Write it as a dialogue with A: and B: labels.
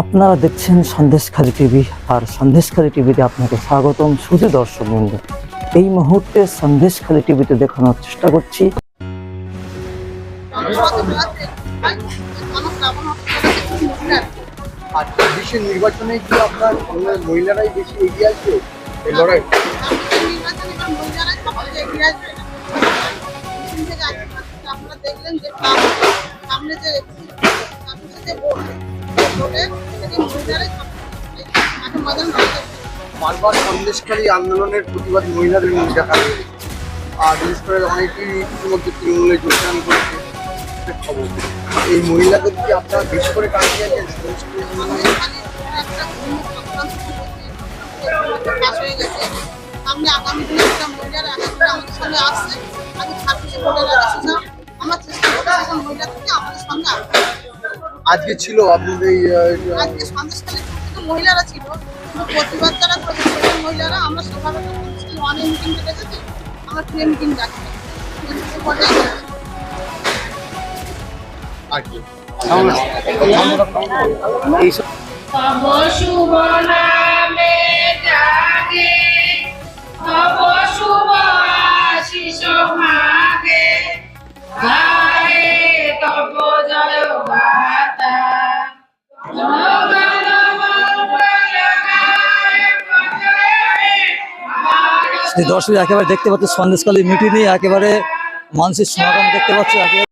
A: আপনারা দেখছেন সন্দেশখালী টিভি আর সন্দেশখালী টিভিতে আপনাকে স্বাগতম শুধু দর্শক বন্ধু। এই মুহূর্তে সন্দেশখালী টিভিতে দেখানোর চেষ্টা করছি।
B: আর নির্বাচনে কি আপনার মহিলারাই বেশি এগিয়ে আসবে? এই লড়াই?
C: আপনারা দেখলেন যে সামনে যে সামনে যে ভোট ভোটে
B: বারবার সন্দেশকারী আন্দোলনের প্রতিবাদ মহিলাদের মধ্যে দেখা যায় আর বিশেষ করে অনেকেই ইতিমধ্যে তৃণমূলে যোগদান করেছে। এই মহিলাদের কি আপনারা বেশি করে টানতে আছেন? সন্দেশকারী আন্দোলনে
C: পাস হয়ে গেছে সামনে আগামী দিনে একটা মহিলারা আমাদের সামনে আসছে। আগে ছাব্বিশে ভোটের আগে
B: আজকে ছিল আপনাদের এই
C: আজকে সন্দেশখালী থেকে মহিলারা ছিল কিন্তু প্রতিবাদ তারা করেছে মহিলারা আমরা সভা করতে অনেক মিটিং ডেকেছি আমরা প্রে মিটিং ডাকছি। আজকে আমরা এই সব
B: আর কি?
A: এইসব
D: শুভ
A: দর্শক একেবারে দেখতে পাচ্ছি সন্দেশকালী মিটিং একেবারে মানুষের সমাগম দেখতে পাচ্ছে